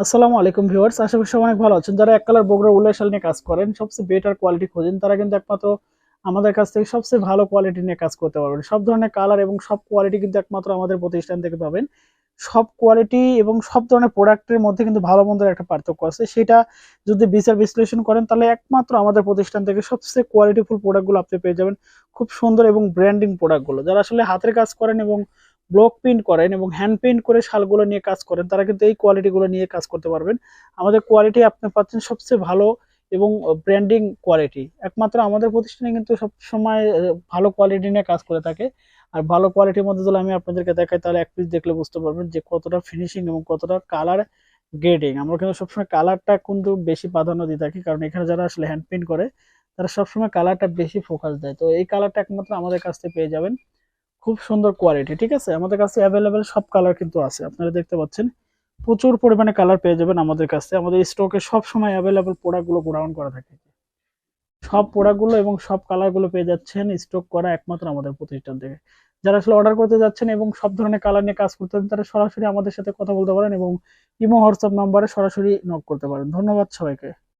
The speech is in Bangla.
আসসালামু আলাইকুম ভিউয়ার্স, আশা করি সবাই অনেক ভালো আছেন। যারা এক কালার বগুড়া উল্লাস শাল নিয়ে কাজ করেন, সবচেয়ে বেটার কোয়ালিটি খোঁজেন, তারা কিন্তু একমাত্র আমাদের কাছ থেকে সবচেয়ে ভালো কোয়ালিটি নিয়ে কাজ করতে পারবেন। সব ধরনের কালার এবং সব কোয়ালিটি কিন্তু একমাত্র আমাদের প্রতিষ্ঠান থেকে পাবেন। সব কোয়ালিটি এবং সব ধরনের প্রোডাক্টের মধ্যে কিন্তু ভালো মন্দের একটা পার্থক্য আছে। সেটা যদি বিচার বিশ্লেষণ করেন, তাহলে একমাত্র আমাদের প্রতিষ্ঠান থেকে সবচেয়ে কোয়ালিটিফুল প্রোডাক্টগুলো আপনি পেয়ে যাবেন। খুব সুন্দর এবং ব্র্যান্ডিং প্রোডাক্টগুলো যারা আসলে হাতের কাজ করেন এবং ব্লক প্রিন্ট করেন এবং হ্যান্ড প্রিন্ট করে শালগুলো নিয়ে কাজ করেন তারা কিন্তু এই কোয়ালিটিগুলো নিয়ে কাজ করতে পারবেন। আমাদের কোয়ালিটি আপনি পাচ্ছেন সবচেয়ে ভালো এবং ব্র্যান্ডিং কোয়ালিটি একমাত্র আমাদের প্রতিষ্ঠানে কিন্তু সবসময় আহ, ভালো কোয়ালিটি নিয়ে কাজ করে থাকে। আর ভালো কোয়ালিটির মধ্যে যদি আমি আপনাদেরকে দেখাই তাহলে এক পিস দেখলে বুঝতে পারবেন যে কতটা ফিনিশিং এবং কতটা কালার গ্রেডিং আমরা কিন্তু সবসময় কালারটা কিন্তু বেশি প্রাধান্য দিয়ে থাকি কারণ এখানে যারা আসলে হ্যান্ড প্রিন্ট করে তারা সবসময় কালারটা বেশি ফোকাস দেয়। তো এই কালারটা একমাত্র আমাদের কাছ থেকে পেয়ে যাবেন। খুব সুন্দর কোয়ালিটি ঠিক আছে? আমাদের কাছে অ্যাভেলেবেল সব কালার কিন্তু আছে। আপনারা দেখতে পাচ্ছেন, প্রচুর পরিমাণে কালার পেয়ে যাবেন আমাদের কাছে। আমাদের স্টকে সব সময় অ্যাভেলেবেল প্রোডাক্টগুলো গোডাউন করা থাকে। সব প্রোডাক্টগুলো এবং সব কালারগুলো পেয়ে যাচ্ছেন স্টক করা একমাত্র আমাদের প্রতিষ্ঠান থেকে। যারা আসলে অর্ডার করতে যাচ্ছেন এবং সব ধরনের কালার নিয়ে কাজ করতে তারা সরাসরি আমাদের সাথে কথা বলতে পারেন এবং ইমো, হোয়াটসঅ্যাপ নাম্বারে সরাসরি নক করতে পারেন। ধন্যবাদ সবাইকে।